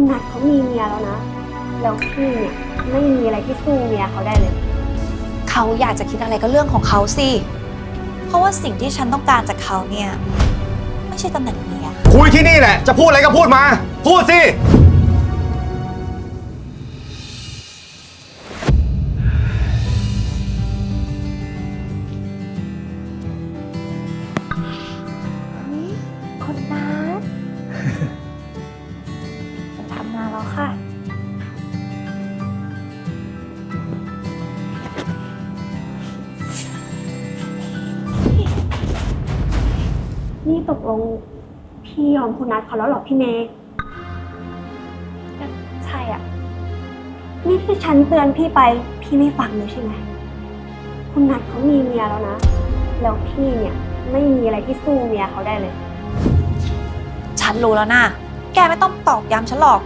คุณนัทเขามีเมียแล้วนะ แล้วพี่เนี่ยไม่มีอะไรที่สู้เมียเขาได้เลย เขาอยากจะคิดอะไรก็เรื่องของเขาสิ เพราะว่าสิ่งที่ฉันต้องการจากเขาเนี่ย ไม่ใช่ตำแหน่งเมีย คุยที่นี่แหละ จะพูดอะไรก็พูดมา พูดสิ ลงพี่ยอมคุณนัทเขาแล้วเหรอพี่เมย์ใช่อะ นี่ที่ฉันเตือนพี่ไป พี่ไม่ฟังเลยใช่ไหม คุณนัทเขามีเมียแล้วนะ แล้วพี่เนี่ยไม่มีอะไรที่สู้เมียเขาได้เลย ฉันรู้แล้วนะแกไม่ต้องตอกย้ำฉันหรอก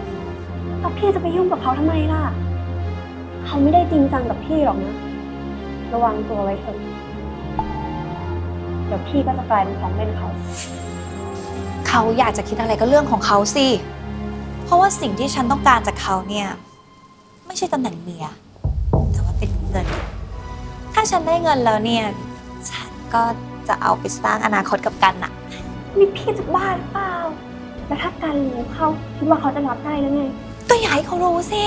แล้วพี่จะไปยุ่งกับเขาทำไมล่ะ เขาไม่ได้จริงจังกับพี่หรอกนะ ระวังตัวไว้เถอะเดี๋ยวพี่ก็จะกลายเป็นของเล่นเขา เขาอยากจะคิดอะไรก็เรื่องของเขาสิ เพราะว่าสิ่งที่ฉันต้องการจากเขาเนี่ย ไม่ใช่ตำแหน่งเมีย แต่ว่าเป็นเงิน ถ้าฉันได้เงินแล้วเนี่ย ฉันก็จะเอาไปสร้างอนาคตกับกันอะนี่พี่จะบ้าหรือเปล่า แล้วถ้าการรู้เขาคิดว่าเขาจะรับได้แล้วไงก็อย่าให้เขารู้สิ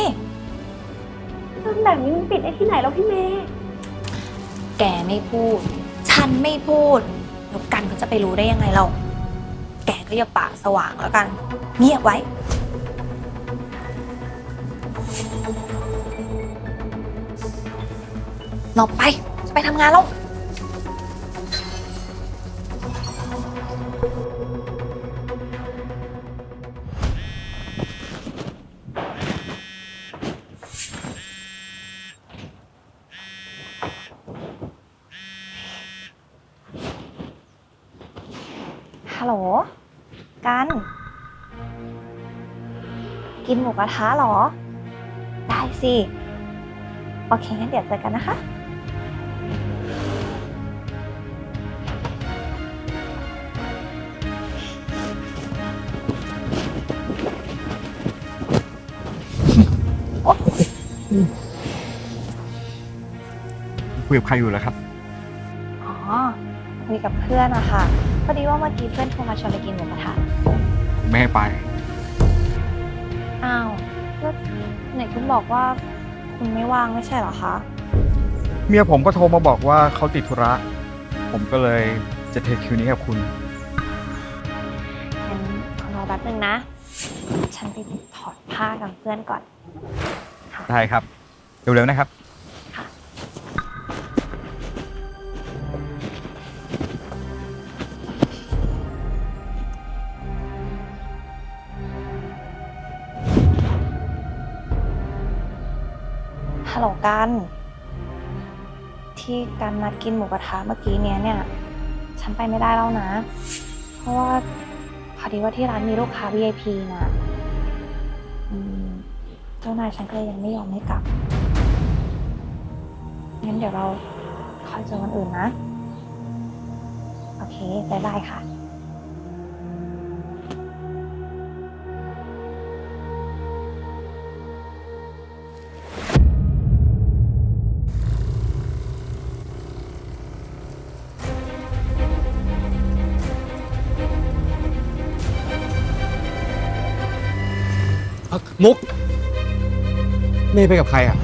เรื่องแบบนี้มันปิดได้ที่ไหนแล้วพี่เมย์ แกไม่พูด ฉันไม่พูดแล้วกันเขาจะไปรู้ได้ยังไงเรา แกก็อย่าปากสว่างแล้วกัน เงียบไว้ เราไป ไปทำงานแล้ว ฮัลโหล กัน กินหมูกระทะเหรอ ได้สิ โอเค งั้นเดี๋ยวเจอกันนะคะ คุยกับใครอยู่แล้วครับ อ๋อ คุยกับเพื่อนอะค่ะ พอดีว่าเมื่อกี้เพื่อนโทรมาชวนไปกินหมูกระทะไม่ให้ไป อ้าวแล้วไหนคุณบอกว่าคุณไม่ว่างไม่ใช่เหรอคะ เมียผมก็โทรมาบอกว่าเขาติดธุระ ผมก็เลยจะเทคิวนี้กับคุณ งั้นขอรอแป๊บนึงนะ ฉันไปถอดผ้ากับเพื่อนก่อน ได้ครับ เร็วๆนะครับ ฮัลโหลกัน ที่การนัดกินหมูกระทะเมื่อกี้เนี้ยเนี่ย ฉันไปไม่ได้แล้วนะ เพราะว่าพอดีว่าที่ร้านมีลูกค้า VIP นะอืมเจ้านายฉันก็เลยยังไม่ยอมให้กลับ งั้นเดี๋ยวเราคอยเจอวันอื่นนะ โอเคบายบายค่ะ มุก เมย์ไปกับใครอะ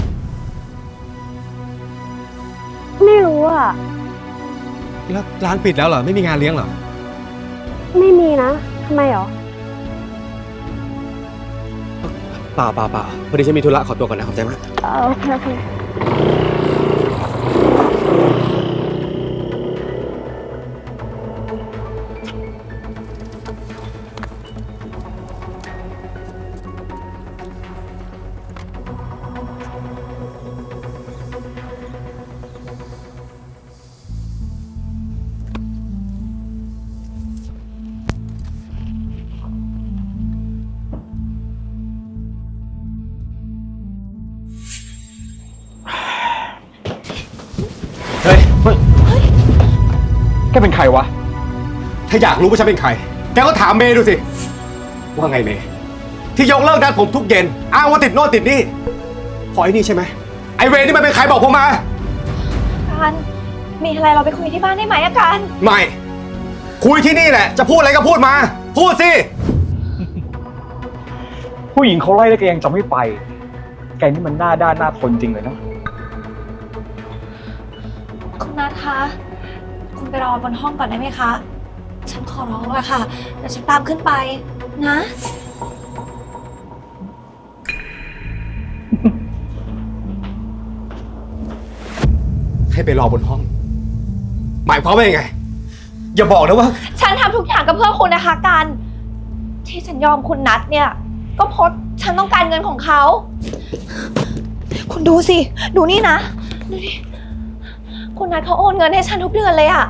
ไม่รู้อะ แล้วร้านปิดแล้วเหรอ ไม่มีงานเลี้ยงเหรอ ไม่มีนะทำไมหรอ เปล่าเปล่าเปล่าพอดีฉันมีธุระขอตัวก่อนนะขอบใจมาก เออโอเคโอเค เป็นใครวะ ถ้าอยากรู้ว่าฉันเป็นใคร แกก็ถามเมย์ดูสิ ว่าไงเมย์ที่ยกเลิกนัดผมทุกเย็น อ้างว่าติดโน่นติดนี่เพอไอ้นี่ใช่ไหมไอเวรนี่มันเป็นใครบอกผมมา การมีอะไรเราไปคุยที่บ้านได้ไหมอะการไม่ คุยที่นี่แหละ จะพูดอะไรก็พูดมา พูดสิ ผู้หญิงเขาไล่แล้วแกยังจะไม่ไป แกนี่มันหน้าด้านหน้าทนจริงเลยเนาะคุณนัทคะคุณ ไปรอบนห้องก่อนได้ไหมคะ ฉันขอร้องละค่ะ เดี๋ยวฉันตามขึ้นไปนะ ให้ไปรอบนห้อง หมายความว่ายังไง อย่าบอกนะว่า ฉันทำทุกอย่างก็เพื่อคุณนะคะการที่ฉันยอมคุณนัทเนี่ย ก็เพราะฉันต้องการเงินของเขา คุณดูสิ ดูนี่นะ ดูนี่ คุณนัทเขาโอนเงินให้ฉันทุกเดือนเลยอะ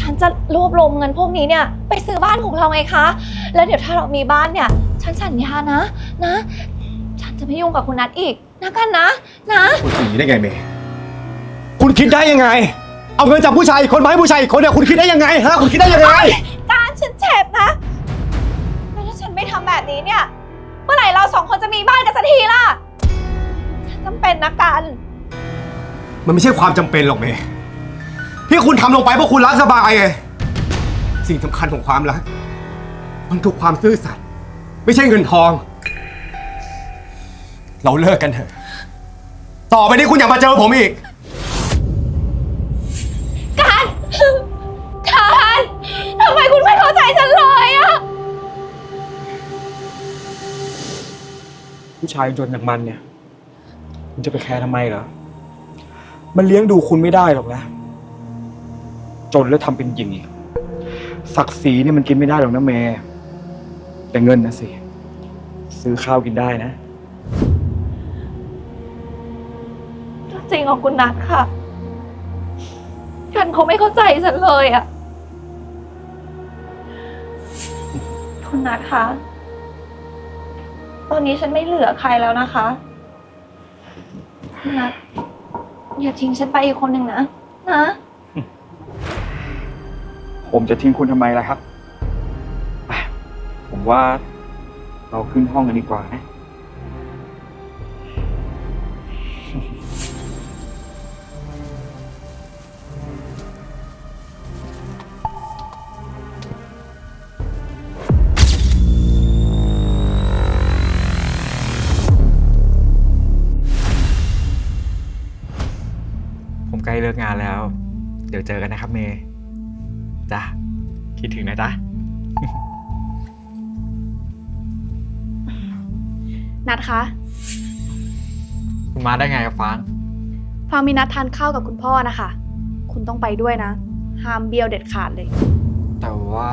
ฉันจะรวบรวมเงินพวกนี้เนี่ย ไปซื้อบ้านของเราไงคะ แล้วเดี๋ยวถ้าเรามีบ้านเนี่ย ฉันสัญญานะ นะ ฉันจะไม่ยุ่งกับคุณนัทอีกนะกันนะ นะ คุณทำอย่างนี้ได้ไงเมย์คุณคิดได้ยังไง เอาเงินจากผู้ชายอีกคนมาให้ผู้ชายอีกคนเนี่ยคุณคิดได้ยังไงฮะคุณคิดได้ยังไง การฉันเจ็บนะ แล้วถ้าฉันไม่ทำแบบนี้เนี่ย เมื่อไหร่เราสองคนจะมีบ้านกันสักทีล่ะ ฉันจำเป็นนะกัน มันไม่ใช่ความจำเป็นหรอกเมย์ที่คุณทำลงไปเพราะคุณรักสบายไงสิ่งสำคัญของความรัก มันคือความซื่อสัตย์ไม่ใช่เงินทอง เราเลิกกันเถอะ ต่อไปนี้คุณอย่ามาเจอผมอีก การ การทำไมคุณไม่เข้าใจฉันเลยอะผู้ชายจนอย่างมันเนี่ยคุณจะไปแคร์ทำไมเหรอ มันเลี้ยงดูคุณไม่ได้หรอกนะ จนแล้วทำเป็นหญิงอีกศักดิ์ศรีเนี่ยมันกินไม่ได้หรอกนะเมย์แต่เงินนะสิ ซื้อข้าวกินได้นะจริงของคุณนัทค่ะกันเขาไม่เข้าใจฉันเลยอะคุณนัทคะ ตอนนี้ฉันไม่เหลือใครแล้วนะคะ คุณนัท อย่าทิ้งฉันไปอีกคนหนึ่งนะ นะ ผมจะทิ้งคุณทำไมล่ะครับไปผมว่าเราขึ้นห้องกันดีกว่านะ ล้เลิกงานแล้ว เดี๋ยวเจอกันนะครับเมย์จ้ะคิดถึงนะจ๊ะ นัดคะคุณมาได้ไงกับฟางฟางมีนัดทานข้าวกับคุณพ่อนะคะ คุณต้องไปด้วยนะ ห้ามเบี้ยวเด็ดขาดเลย แต่ว่า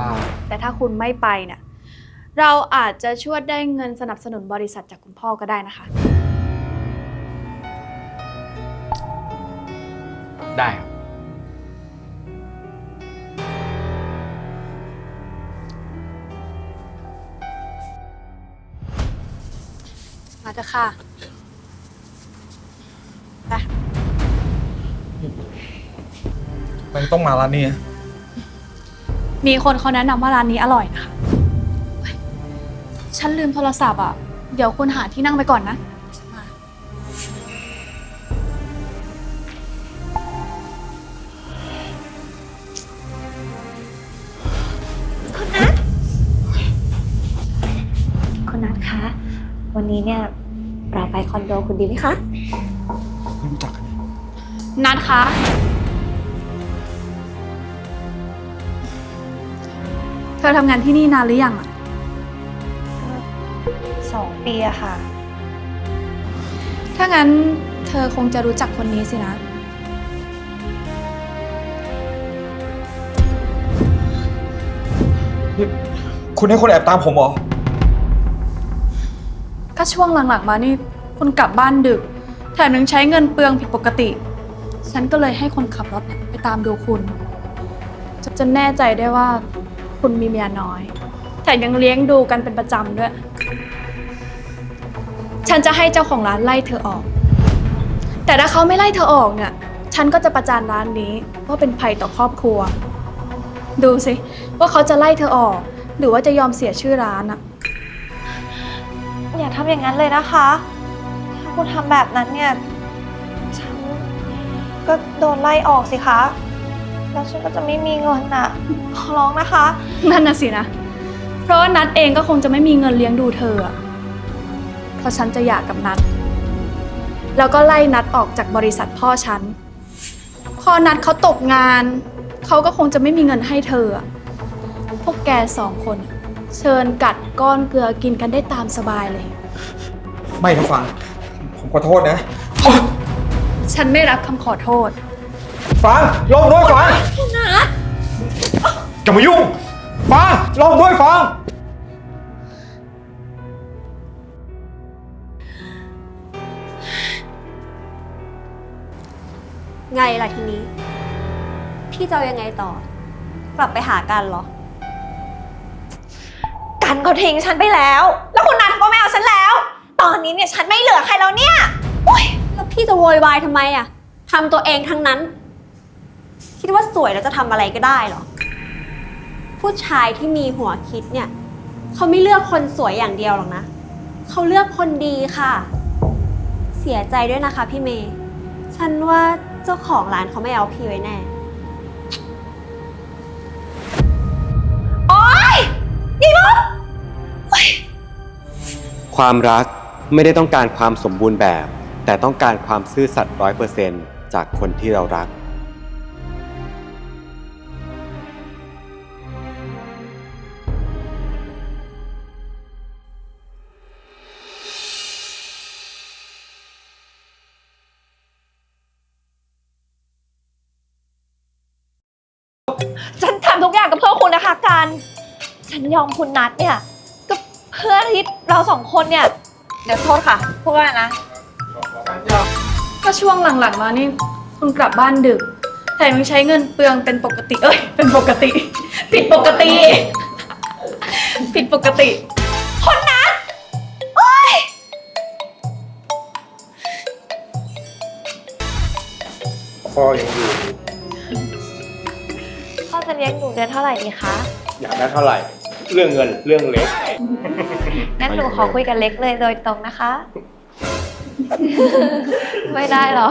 แต่ถ้าคุณไม่ไปเนี่ย เราอาจจะช่วยได้เงินสนับสนุนบริษัทจากคุณพ่อก็ได้นะคะ ได้ครับ มาเถอะค่ะ ไป มันต้องมาร้านนี้มีคนเขาแนะนำว่าร้านนี้อร่อยนะคะเฮ้ยฉันลืมโทรศัพท์อะ เดี๋ยวคุณหาที่นั่งไปก่อนนะ นนี้เนี่ย เราไปคอนโดคุณดีไหมคะ ไม่รู้จักกันนัดคะ เธอทำงานที่นี่นานหรือยังอะสองปีอะค่ะ ถ้างั้นเธอคงจะรู้จักคนนี้สินะคุณให้คนแอบตามผมเหรอ ก็ช่วงหลังๆมานี่คุณกลับบ้านดึก แถมยังใช้เงินเปลืองผิดปกติ ฉันก็เลยให้คนขับรถเนี่ยไปตามดูคุณจนจนแน่ใจได้ว่าคุณมีเมียน้อย แถมยังเลี้ยงดูกันเป็นประจำด้วย ฉันจะให้เจ้าของร้านไล่เธอออก แต่ถ้าเขาไม่ไล่เธอออกเนี่ย ฉันก็จะประจานร้านนี้ว่าเป็นภัยต่อครอบครัว ดูสิว่าเขาจะไล่เธอออก หรือว่าจะยอมเสียชื่อร้านอะ อย่าทำอย่างนั้นเลยนะคะ ถ้าคุณทำแบบนั้นเนี่ย ฉันก็โดนไล่ออกสิคะ แล้วฉันก็จะไม่มีเงินอะ ขอร้องนะคะ นั่นน่ะสินะ เพราะว่านัดเองก็คงจะไม่มีเงินเลี้ยงดูเธออะเพราะฉันจะหย่ากับนัด แล้วก็ไล่นัดออกจากบริษัทพ่อฉัน พอนัดเขาตกงาน เขาก็คงจะไม่มีเงินให้เธออะพวกแกสองคน เชิญกัดก้อนเกลือกินกันได้ตามสบายเลย ไม่นะฟัง ผมขอโทษนะฉันไม่รับคำขอโทษ ฟังลงด้วยฟังจะมายุ่งฟังลงด้วยฟัง ไงล่ะทีนี้ พี่จะเอายังไงต่อ กลับไปหากันเหรอ กันก็ทิ้งฉันไปแล้ว แล้วคุณนัทก็ไม่เอาฉันแล้ว ตอนนี้เนี่ยฉันไม่เหลือใครแล้วเนี่ยแล้วพี่จะโวยวายทำไมอะทำตัวเองทั้งนั้น คิดว่าสวยแล้วจะทำอะไรก็ได้เหรอ ผู้ชายที่มีหัวคิดเนี่ย เขาไม่เลือกคนสวยอย่างเดียวหรอกนะ เขาเลือกคนดีค่ะ เสียใจด้วยนะคะพี่เมย์ ฉันว่าเจ้าของร้านเขาไม่เอาพี่ไว้แน่ ความรักไม่ได้ต้องการความสมบูรณ์แบบ แต่ต้องการความซื่อสัตย์ร้อยเปอร์เซนจากคนที่เรารัก ฉันทำทุกอย่างก็เพื่อคุณนะคะกันฉันยอมคุณนัทเนี่ย เพื่อที่เราสองคนเนี่ย เดี๋ยวโทษค่ะพูดว่าอะไรนะ ก็ช่วงหลังๆมานี่คุณกลับบ้านดึกแถมยังใช้เงินเปลืองเป็นปกติ เอ้ย เป็นปกติ ผิดปกติ ผิดปกติ คนนัทโอ๊ยพ่อยังอยู่ พ่อจะเลี้ยงหนูเดือนเท่าไหร่ดีคะ อยากได้เท่าไหร่ เรื่องเงินเรื่องเล็ก งั้นหนูขอคุยกับเล็กเลยโดยตรงนะคะ ไม่ได้เหรอ